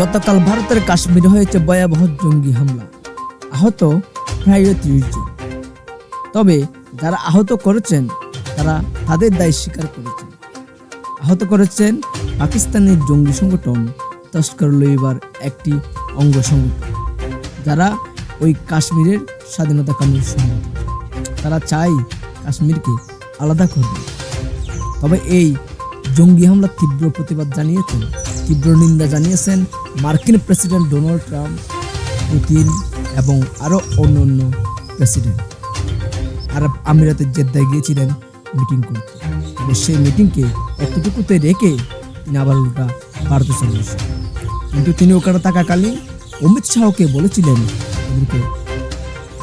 গতকাল ভারতের কাশ্মীরে হয়েছে ভয়াবহ জঙ্গি হামলা। আহত প্রায় ত্রিশ জন। তবে যারা আহত করেছেন, তারা তাদের দায় স্বীকার করেছেন। আহত করেছেন পাকিস্তানের জঙ্গি সংগঠন তস্কর লইবার একটি অঙ্গ সংগঠন, যারা ওই কাশ্মীরের স্বাধীনতা স্বাধীনতাকামী সংগঠন। তারা চাই কাশ্মীরকে আলাদা করবে। তবে এই জঙ্গি হামলার তীব্র প্রতিবাদ জানিয়েছেন, তীব্র নিন্দা জানিয়েছেন মার্কিন প্রেসিডেন্ট ডোনাল্ড ট্রাম্প, পুতিন এবং আরও অন্য অন্য প্রেসিডেন্ট। আরব আমিরাতের জেদ্দায় গিয়েছিলেন মিটিং করতে। তবে সেই মিটিংকে এতটুকুতে রেখে তিনি আবার উল্টা ভারতে চলে এসেছেন। কিন্তু তিনি ওখানে থাকাকালীন অমিত শাহকে বলেছিলেন ওদেরকে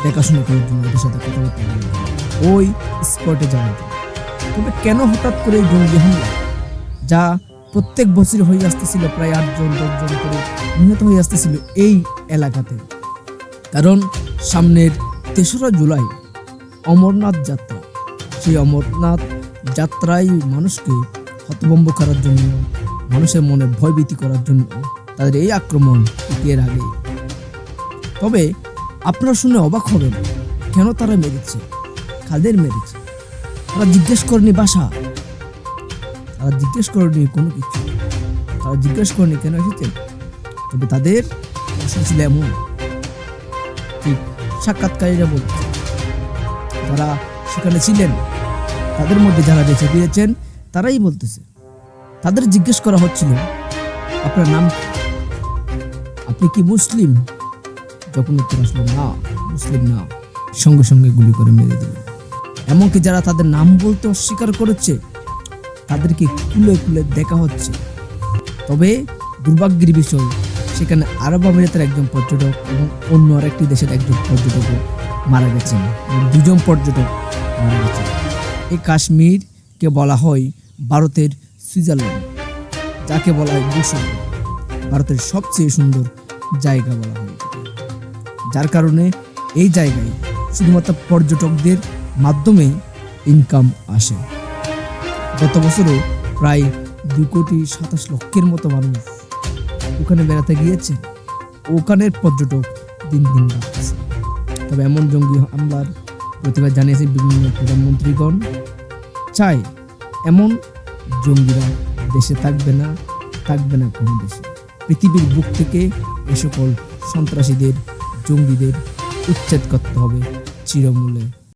দেখাশোনা করার জন্য ওদের সাথে কথা বলতে ওই স্পটে যাওয়ার। তবে কেন হঠাৎ করে জঙ্গি হামলা? যা প্রত্যেক বছর হয়ে আসতেছিল প্রায় আটজন, দশজন করে নিহত হয়ে আসতেছিল এই এলাকাতে। কারণ সামনের তেসরা জুলাই অমরনাথ যাত্রা, সেই অমরনাথ যাত্রায় মানুষকে হতভম্ব করার জন্য, মানুষের মনে ভয়ভীতি করার জন্য তাদের এই আক্রমণ এর আগে। তবে আপনারা শুনে অবাক হবেন, কেন তারা মেরেছে, কাদের মেরেছে? তারা জিজ্ঞেস করেনি বাসা। তারা জিজ্ঞেস করেনি কোনো কিছু। তারা জিজ্ঞেস করেনি কেন এসেছেন? তবে তাদের ছিল এমন ঠিক সাক্ষাৎকারীরা বলছে, তারা সেখানে ছিলেন, তাদের মধ্যে যারা বেঁচে গিয়েছেন তারাই বলতেছে। তাদের জিজ্ঞেস করা হচ্ছিল, আপনার নাম আপনি কি মুসলিম? যখন উত্তর আসলো, না, মুসলিম না। সঙ্গে সঙ্গে গুলি করে মেরে দিল এমনকি যারা তাদের নাম বলতে অস্বীকার করেছে তাদেরকে খুলে খুলে দেখা হচ্ছে। তবে দুর্ভাগ্যের বিষয়, সেখানে আরব আমিরাতের একজন পর্যটক এবং অন্য আরেকটি দেশের একজন পর্যটকও মারা গেছেন দুজন পর্যটক মারা গেছেন। এই কাশ্মীরকে বলা হয় ভারতের সুইজারল্যান্ড, যাকে বলা হয় ভূস্বর্গ ভারতের সবচেয়ে সুন্দর জায়গা বলা হয় যার কারণে এই জায়গায় শুধুমাত্র পর্যটকদের মাধ্যমেই ইনকাম আসে। গত বছরও প্রায় দু কোটি সাতাশ লক্ষের মতো মানুষ ওখানে বেড়াতে গিয়েছে। ওখানের পর্যটক দিন দিন বাড়তেছে তবে এমন জঙ্গি হামলার প্রতিবাদ জানিয়েছে বিভিন্ন প্রধানমন্ত্রীগণ। চাই, এমন জঙ্গিরা দেশে থাকবে না থাকবে না কোনো দেশে। পৃথিবীর বুক থেকে এ সকল সন্ত্রাসীদের, জঙ্গিদের উচ্ছেদ করতে হবে চিরমূলে।